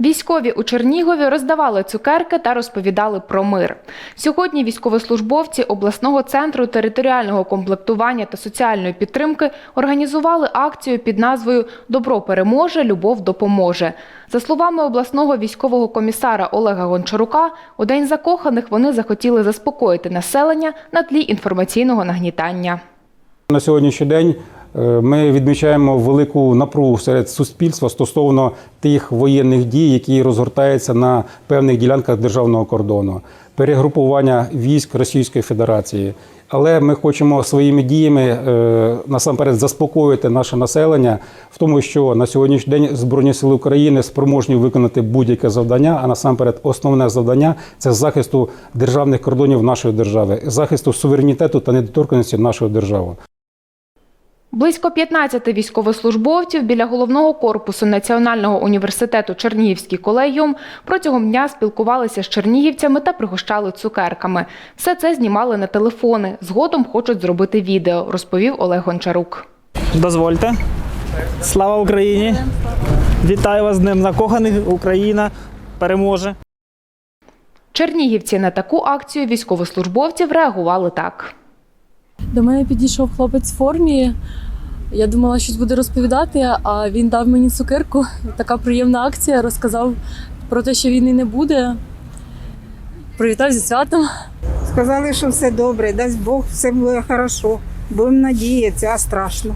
Військові у Чернігові роздавали цукерки та розповідали про мир. Сьогодні військовослужбовці обласного центру територіального комплектування та соціальної підтримки організували акцію під назвою Добро переможе, любов допоможе. За словами обласного військового комісара Олега Гончарука, у день закоханих вони захотіли заспокоїти населення на тлі інформаційного нагнітання. На сьогоднішній день ми відмічаємо велику напругу серед суспільства стосовно тих воєнних дій, які розгортаються на певних ділянках державного кордону, перегрупування військ Російської Федерації. Але ми хочемо своїми діями е, насамперед заспокоїти наше населення в тому, що на сьогоднішній день Збройні сили України спроможні виконати будь-яке завдання. А насамперед, основне завдання це захисту державних кордонів нашої держави, захисту суверенітету та недоторканості нашої держави. Близько 15 військовослужбовців біля головного корпусу Національного університету Чернігівський колегіум протягом дня спілкувалися з чернігівцями та пригощали цукерками. Все це знімали на телефони. Згодом хочуть зробити відео, розповів Олег Гончарук. Дозвольте. Слава Україні! Вітаю вас з Днем закоханих. Україна переможе. Чернігівці на таку акцію військовослужбовців реагували так. До мене підійшов хлопець в формі. Я думала, щось буде розповідати, а він дав мені цукерку. Така приємна акція. Розказав про те, що війни не буде. Привітав зі святом. Сказали, що все добре, дасть Бог, все буде хорошо. Будемо надіятися, а страшно.